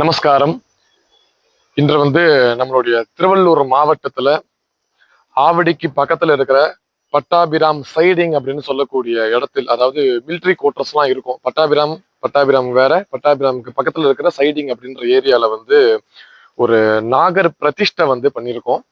நமஸ்காரம். இன்று வந்து நம்மளுடைய திருவள்ளூர் மாவட்டத்தில் ஆவடிக்கு பக்கத்தில் இருக்கிற பட்டாபிராம் சைடிங் அப்படின்னு சொல்லக்கூடிய இடத்தில் அதாவது மிலிட்ரி குவார்டர்ஸ்லாம் இருக்கும். பட்டாபிராம் பட்டாபிராம் வேற பட்டாபிராமுக்கு பக்கத்தில் இருக்கிற சைடிங் அப்படின்ற ஏரியால வந்து ஒரு நாகர் பிரதிஷ்டை வந்து பண்ணியிருக்கோம்.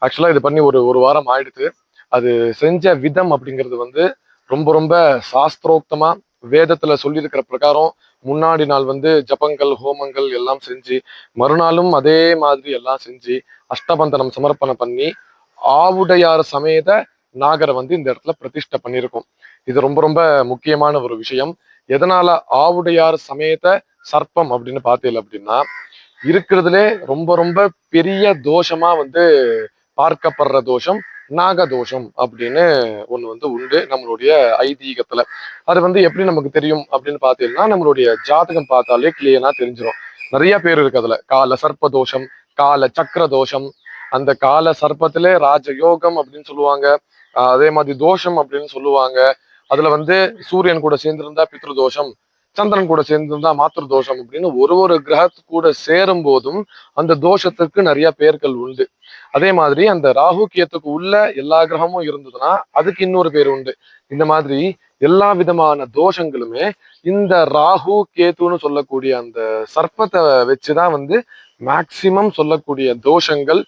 ஆக்சுவலாக இது பண்ணி ஒரு ஒரு வாரம் ஆயிடுது அது செஞ்ச விதம் அப்படிங்கிறது வந்து ரொம்ப ரொம்ப சாஸ்திரோக்தமா வேதத்துல சொல்லியிருக்கிற பிரகாரம் முன்னாடி நாள் வந்து ஜபங்கள் ஹோமங்கள் எல்லாம் செஞ்சு மறுநாளும் அதே மாதிரி எல்லாம் செஞ்சு அஷ்டபந்தனம் சமர்ப்பணம் பண்ணி ஆவுடையார் சமேத நாகரை வந்து இந்த இடத்துல பிரதிஷ்டை பண்ணியிருக்கோம். இது ரொம்ப ரொம்ப முக்கியமான ஒரு விஷயம். எதனால ஆவுடையார் சமேத சர்ப்பம் அப்படின்னு பார்த்தீங்க அப்படின்னா இருக்கிறதுலே ரொம்ப ரொம்ப பெரிய தோஷமா வந்து பார்க்கப்படுற தோஷம் நாகதோஷம் அப்படின்னு ஒண்ணு வந்து உண்டு நம்மளுடைய ஐதீகத்துல. அது வந்து எப்படி நமக்கு தெரியும் அப்படின்னு பார்த்தீங்கன்னா நம்மளுடைய ஜாதகம் பார்த்தாலே கிளியரா தெரிஞ்சிடும் நிறைய பேர் இருக்கு அதுல. கால சர்ப்ப தோஷம் கால சக்கர தோஷம் அந்த கால சர்ப்பத்திலே ராஜயோகம் அப்படின்னு சொல்லுவாங்க. அதே மாதிரி தோஷம் அப்படின்னு சொல்லுவாங்க. அதுல வந்து சூரியன் கூட சேர்ந்திருந்தா பித்ரு தோஷம் சந்திரன் கூட சேர்ந்திருந்தா மாத்திர தோஷம் அப்படின்னு ஒரு ஒரு கிரகத்து கூட சேரும் போதும் அந்த தோஷத்திற்கு நிறைய பேர்கள் உண்டு. அதே மாதிரி அந்த ராகு கேத்துக்கு உள்ள எல்லா கிரகமும் இருந்ததுன்னா அதுக்கு இன்னொரு பேர் உண்டு. இந்த மாதிரி எல்லா விதமான தோஷங்களுமே இந்த ராகு கேத்துன்னு சொல்லக்கூடிய அந்த சர்ப்பத்தை வச்சுதான் வந்து மேக்சிமம் சொல்லக்கூடிய தோஷங்கள்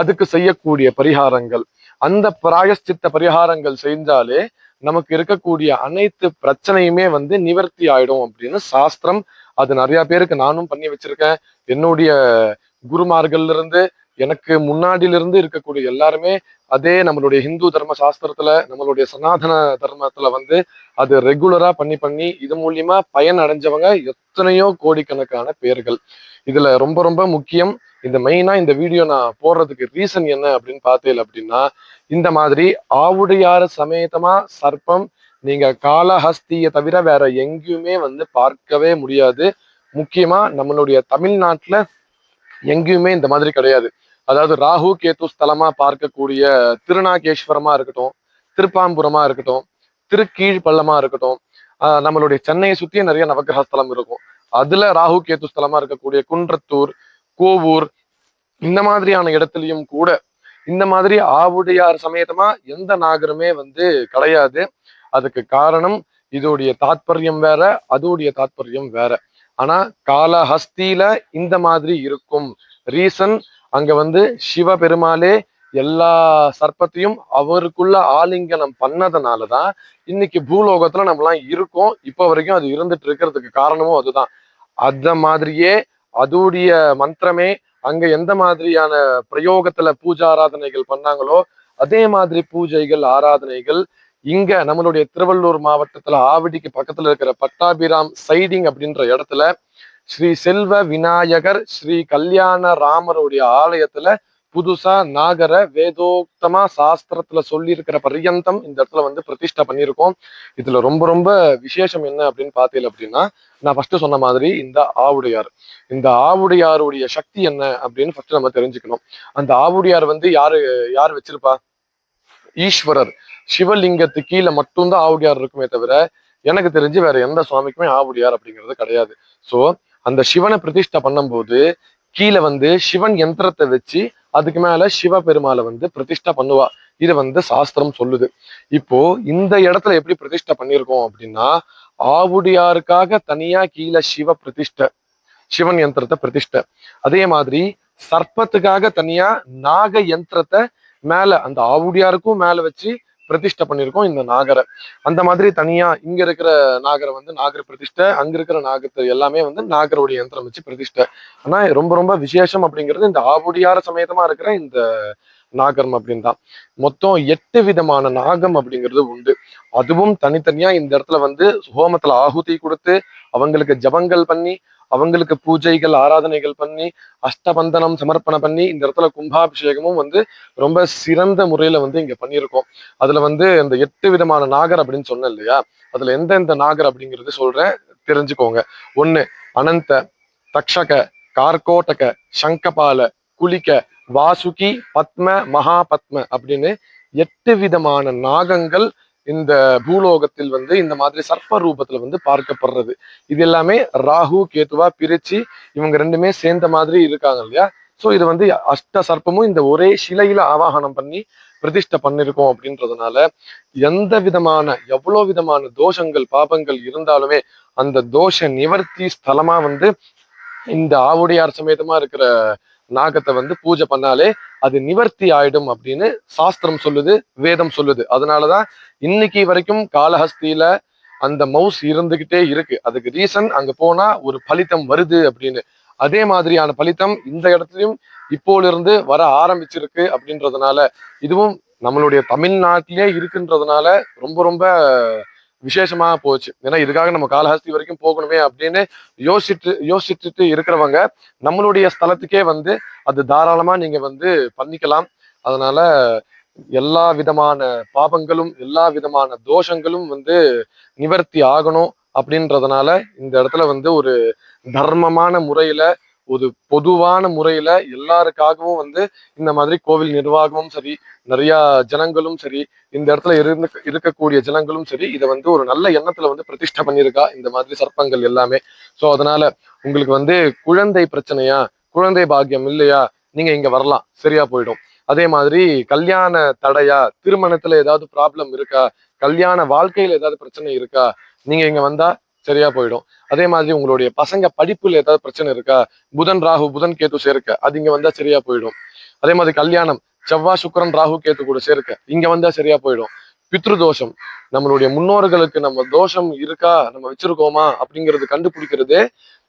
அதுக்கு செய்யக்கூடிய பரிகாரங்கள். அந்த பிராயஷ்சித்த பரிகாரங்கள் செஞ்சாலே நமக்கு இருக்கக்கூடிய அனைத்து பிரச்சனையுமே வந்து நிவர்த்தி ஆயிடும் அப்படின்னு சாஸ்திரம் அது நிறைய பேருக்கு நானும் பண்ணி வச்சிருக்கேன். என்னுடைய குருமார்கள்ல இருந்து எனக்கு முன்னாடியிலிருந்து இருக்கக்கூடிய எல்லாருமே அதே நம்மளுடைய ஹிந்து தர்ம சாஸ்திரத்துல நம்மளுடைய சனாதன தர்மத்துல வந்து அது ரெகுலரா பண்ணி பண்ணி இது மூலியமா பயன் அடைஞ்சவங்க எத்தனையோ கோடிக்கணக்கான பேர்கள். இதுல ரொம்ப ரொம்ப முக்கியம். இந்த மெயினா இந்த வீடியோ நான் போடுறதுக்கு ரீசன் என்ன அப்படின்னு பார்த்தேன் அப்படின்னா இந்த மாதிரி ஆவுடையார் சமேதமா சர்ப்பம் நீங்க காலஹஸ்தியை தவிர வேற எங்கேயுமே வந்து பார்க்கவே முடியாது. முக்கியமா நம்மளுடைய தமிழ்நாட்டுல எங்கேயுமே இந்த மாதிரி கிடையாது. அதாவது ராகு கேத்து ஸ்தலமா பார்க்கக்கூடிய திருநாகேஸ்வரமா இருக்கட்டும் திருப்பாம்புரமா இருக்கட்டும் திருக்கீழ்பள்ளமா இருக்கட்டும் ஆஹ் நம்மளுடைய சென்னையை சுத்தியே நிறைய நவகிரக ஸ்தலம் இருக்கும். அதுல ராகு கேத்து ஸ்தலமா இருக்கக்கூடிய குன்றத்தூர் கோவூர் இந்த மாதிரியான இடத்துலயும் கூட இந்த மாதிரி ஆவுடையார் சமேதமா எந்த நாகரமே வந்து கிடையாது. அதுக்கு காரணம் இதோடைய தாத்பரியம் வேற அதோடைய தாத்பரியம் வேற. ஆனா காலஹஸ்தியில இந்த மாதிரி இருக்கும். ரீசன் அங்க வந்து சிவபெருமாளே எல்லா சர்ப்பத்தையும் அவருக்குள்ள ஆலிங்கனம் பண்ணதுனாலதான் இன்னைக்கு பூலோகத்துல நம்மலாம் இருக்கோம். இப்போ வரைக்கும் அது இருந்துட்டு இருக்கிறதுக்கு காரணமும் அதுதான். அந்த மாதிரியே அதோடைய மந்திரமே அங்க எந்த மாதிரியான பிரயோகத்துல பூஜா ஆராதனைகள் பண்ணாங்களோ அதே மாதிரி பூஜைகள் ஆராதனைகள். இங்க நம்மளுடைய திருவள்ளூர் மாவட்டத்துல ஆவடிக்கு பக்கத்துல இருக்கிற பட்டாபிராம் சைடிங் அப்படின்ற இடத்துல ஸ்ரீ செல்வ விநாயகர் ஸ்ரீ கல்யாண ராமருடைய ஆலயத்துல புதுசா நாகர வேதோக்தமா சாஸ்திரத்துல சொல்லி இருக்கிற பர்யந்தம் இந்த இடத்துல வந்து பிரதிஷ்டை பண்ணியிருக்கோம். இதுல ரொம்ப ரொம்ப விசேஷம் என்ன அப்படின்னு பார்த்தீங்க அப்படின்னா நான் ஃபர்ஸ்ட் சொன்ன மாதிரி இந்த ஆவுடையார். இந்த ஆவுடையாருடைய சக்தி என்ன அப்படின்னு ஃபர்ஸ்ட் நம்ம தெரிஞ்சுக்கணும். அந்த ஆவுடையார் வந்து யாரு யார் வச்சிருப்பா? ஈஸ்வரர். சிவலிங்கத்து கீழே மட்டும்தான் ஆவுடையார் இருக்குமே தவிர எனக்கு தெரிஞ்சு வேற எந்த சுவாமிக்குமே ஆவுடையார் அப்படிங்கிறது கிடையாது. சோ அந்த சிவனை பிரதிஷ்டை பண்ணும்போது கீழே வந்து சிவன் யந்திரத்தை வச்சு அதுக்கு மேல சிவபெருமாளை வந்து பிரதிஷ்டை பண்ணுவா. இது வந்து சாஸ்திரம் சொல்லுது. இப்போ இந்த இடத்துல எப்படி பிரதிஷ்டை பண்ணியிருக்கோம் அப்படின்னா ஆவுடையாருக்காக தனியா கீழே சிவ பிரதிஷ்டை சிவன் யந்திரத்தை பிரதிஷ்டை. அதே மாதிரி சர்ப்பத்துக்காக தனியா நாக யந்திரத்தை மேல அந்த ஆவுடையாருக்கும் மேல வச்சு பிரதிஷ்டை பண்ணியிருக்கோம் இந்த நாகரை. அந்த மாதிரி தனியா இங்க இருக்கிற நாகரை வந்து நாகர பிரதிஷ்டை அங்க இருக்கிற நாகத்தை எல்லாமே வந்து நாகருடைய யந்திரம் வச்சு பிரதிஷ்டை. ஆனா ரொம்ப ரொம்ப விசேஷம் அப்படிங்கிறது இந்த ஆவுடையார சமேதமா இருக்கிற இந்த நாகரம் அப்படின்னு தான். மொத்தம் எட்டு விதமான நாகம் அப்படிங்கிறது உண்டு. அதுவும் தனித்தனியா இந்த இடத்துல வந்து ஹோமத்துல ஆகுதி கொடுத்து அவங்களுக்கு ஜபங்கள் பண்ணி அவங்களுக்கு பூஜைகள் ஆராதனைகள் பண்ணி அஷ்டபந்தனம் சமர்ப்பணம் பண்ணி இந்த இடத்துல கும்பாபிஷேகமும் வந்து ரொம்ப சிறந்த முறையில வந்து இங்க பண்ணியிருக்கோம். அதுல வந்து இந்த எட்டு விதமான நாகர் அப்படின்னு சொன்னேன் இல்லையா? அதுல எந்தெந்த நாகர் அப்படிங்கிறது சொல்றேன் தெரிஞ்சுக்கோங்க. ஒண்ணு அனந்த தக்ஷக கார்கோட்டக சங்கபால குலிக்க வாசுகி பத்ம மகா பத்ம அப்படின்னு எட்டு விதமான நாகங்கள் இந்த பூலோகத்தில் வந்து இந்த மாதிரி சர்ப்ப ரூபத்துல வந்து பார்க்கப்படுறது. இது எல்லாமே ராகு கேத்துவா பிரிச்சு இவங்க ரெண்டுமே சேர்ந்த மாதிரி இருக்காங்க இல்லையா? சோ இது வந்து அஷ்ட சர்ப்பமும் இந்த ஒரே சிலையில ஆவாகனம் பண்ணி பிரதிஷ்டை பண்ணிருக்கோம் அப்படின்றதுனால எந்த விதமான எவ்வளவு விதமான தோஷங்கள் பாபங்கள் இருந்தாலுமே அந்த தோஷ நிவர்த்தி ஸ்தலமா வந்து இந்த ஆவுடையார் சமேதமா இருக்கிற நாகத்தை வந்து பூஜை பண்ணாலே அது நிவர்த்தி ஆயிடும் அப்படின்னு சாஸ்திரம் சொல்லுது வேதம் சொல்லுது. அதனாலதான் இன்னைக்கு வரைக்கும் காலஹஸ்தியில அந்த மவுஸ் இருந்துகிட்டே இருக்கு. அதுக்கு ரீசன் அங்க போனா ஒரு பலித்தம் வருது அப்படின்னு. அதே மாதிரியான பலித்தம் இந்த இடத்துலயும் இப்போலிருந்து வர ஆரம்பிச்சிருக்கு அப்படின்றதுனால இதுவும் நம்மளுடைய தமிழ்நாட்டிலே இருக்குன்றதுனால ரொம்ப ரொம்ப விசேஷமாக போச்சு. ஏன்னா இதுக்காக நம்ம காலஹஸ்தி வரைக்கும் போகணுமே அப்படின்னு யோசிச்சுட்டு யோசிச்சுட்டு இருக்கிறவங்க நம்மளுடைய ஸ்தலத்துக்கே வந்து அது தாராளமாக நீங்கள் வந்து பண்ணிக்கலாம். அதனால எல்லா விதமான பாபங்களும் எல்லா விதமான தோஷங்களும் வந்து நிவர்த்தி ஆகணும் அப்படின்றதுனால இந்த இடத்துல வந்து ஒரு தர்மமான முறையில ஒரு பொதுவான முறையில எல்லாருக்காகவும் வந்து இந்த மாதிரி கோவில் நிர்வாகமும் சரி நிறைய ஜனங்களும் சரி இந்த இடத்துல இருந்து இருக்கக்கூடிய ஜனங்களும் சரி இதை வந்து ஒரு நல்ல எண்ணத்துல வந்து பிரதிஷ்டை பண்ணியிருக்கா இந்த மாதிரி சர்ப்பங்கள் எல்லாமே. சோ அதனால உங்களுக்கு வந்து குழந்தை பிரச்சனையா குழந்தை பாக்கியம் இல்லையா நீங்க இங்க வரலாம் சரியா போயிடும். அதே மாதிரி கல்யாண தடையா திருமணத்துல ஏதாவது ப்ராப்ளம் இருக்கா கல்யாண வாழ்க்கையில ஏதாவது பிரச்சனை இருக்கா நீங்க இங்க வந்தா சரியா போயிடும். அதே மாதிரி உங்களுடைய பசங்க படிப்புல ஏதாவது பிரச்சனை இருக்கா? புதன் ராகு புதன் கேத்து சேர்க்க. அது இங்க வந்தா சரியா போயிடும். அதே மாதிரி கல்யாணம். செவ்வாய் சுக்கிரன் ராகு கேத்து கூட சேர்க்க. இங்க வந்தா சரியா போயிடும். பித்ரு தோஷம் நம்மளுடைய முன்னோர்களுக்கு நம்ம தோஷம் இருக்கா? நம்ம வச்சிருக்கோமா? அப்படிங்கறது கண்டுபிடிக்கிறதே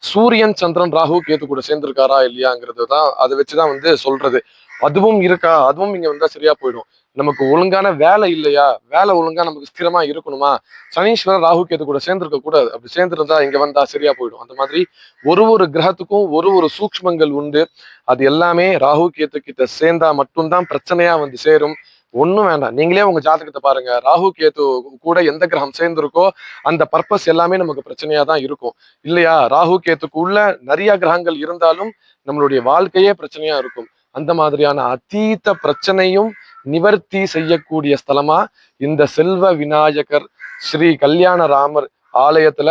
சூரியன் சந்திரன் ராகு கேத்து கூட சேர்ந்திருக்காரா இல்லையாங்கிறது தான் அதை வச்சுதான் வந்து சொல்றது. அதுவும் இருக்கா? அதுவும் இங்க வந்தா சரியா போயிடும். நமக்கு ஒழுங்கான வேலை இல்லையா? வேலை ஒழுங்கா நமக்கு ஸ்திரமா இருக்கணுமா? சனீஸ்வரன் ராகு கேத்து கூட சேர்ந்திருக்க கூடாது. அப்படி சேர்ந்திருந்தா இங்க வந்தா சரியா போயிடும். அந்த மாதிரி ஒரு ஒரு கிரகத்துக்கும் ஒரு ஒரு சூக்ஷ்மங்கள் உண்டு. அது எல்லாமே ராகு கேத்து கிட்ட சேர்ந்தா மட்டும்தான் பிரச்சனையா வந்து சேரும். ஒன்றும் வேண்டாம். நீங்களே உங்க ஜாதகத்தை பாருங்க. ராகு கேத்து கூட எந்த கிரகம் சேர்ந்திருக்கோ அந்த பர்பஸ் எல்லாமே நமக்கு பிரச்சனையா தான் இருக்கும். இல்லையா? ராகு கேத்துக்குள்ள நிறைய கிரகங்கள் இருந்தாலும் நம்மளுடைய வாழ்க்கையே பிரச்சனையா இருக்கும். அந்த மாதிரியான அதீத பிரச்சனையும் நிவர்த்தி செய்யக்கூடிய ஸ்தலமா இந்த செல்வ விநாயகர் ஸ்ரீ கல்யாண ராமர் ஆலயத்துல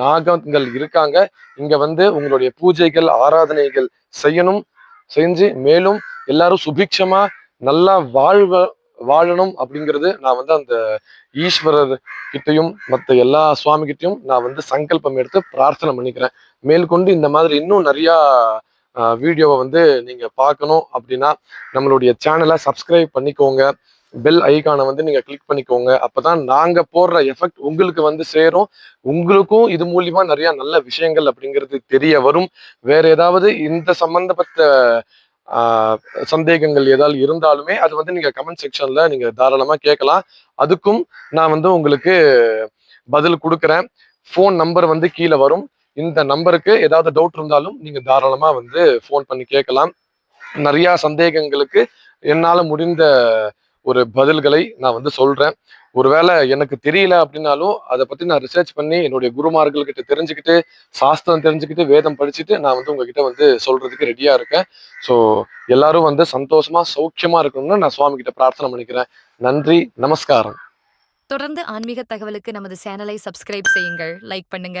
நாகங்கள் இருக்காங்க. இங்க வந்து உங்களுடைய பூஜைகள் ஆராதனைகள் செய்யணும் செஞ்சு மேலும் எல்லாரும் சுபிக்ஷமா நல்லா வாழ்வ வாழணும் அப்படிங்கிறது நான் வந்து அந்த ஈஸ்வரர் கிட்டையும் மற்ற எல்லா சுவாமி கிட்டையும் நான் வந்து சங்கல்பம் எடுத்து பிரார்த்தனை பண்ணிக்கிறேன். மேற்கொண்டு இந்த மாதிரி இன்னும் நிறையா வீடியோவை வந்து நீங்க பார்க்கணும் அப்படின்னா நம்மளுடைய சேனலை சப்ஸ்கிரைப் பண்ணிக்கோங்க. பெல் ஐக்கானை வந்து நீங்க கிளிக் பண்ணிக்கோங்க. அப்பதான் நாங்க போடுற எஃபெக்ட் உங்களுக்கு வந்து சேரும். உங்களுக்கும் இது மூலியமா நிறைய நல்ல விஷயங்கள் அப்படிங்கிறது தெரிய வரும். வேற ஏதாவது இந்த சம்பந்தப்பட்ட சந்தேகங்கள் ஏதாவது இருந்தாலுமே அது வந்து நீங்க கமெண்ட் செக்ஷன்ல நீங்க தாராளமா கேட்கலாம். அதுக்கும் நான் வந்து உங்களுக்கு பதில் கொடுக்குறேன். ஃபோன் நம்பர் வந்து கீழே வரும். இந்த நம்பருக்கு ஏதாவது டவுட் இருந்தாலும் நீங்க தாராளமா வந்து ஃபோன் பண்ணி கேட்கலாம். நிறைய சந்தேகங்களுக்கு என்னால முடிந்த ஒரு பதில்களை நான் வந்து சொல்றேன். ஒருவேளை எனக்கு தெரியல அப்படின்னாலும் அதை பத்தி நான் ரிசர்ச் பண்ணி என்னுடைய குருமார்கள் கிட்ட தெரிஞ்சுக்கிட்டு சாஸ்திரம் தெரிஞ்சுக்கிட்டு வேதம் படிச்சுட்டு நான் வந்து உங்ககிட்ட வந்து சொல்றதுக்கு ரெடியா இருக்கேன். ஸோ எல்லாரும் வந்து சந்தோஷமா சௌக்கியமா இருக்கணும்னு நான் சுவாமி கிட்ட பிரார்த்தனை பண்ணிக்கிறேன். நன்றி நமஸ்காரம். தொடர்ந்து ஆன்மீக தகவலுக்கு நமது சேனலை சப்ஸ்கிரைப் செய்யுங்கள். லைக் பண்ணுங்க.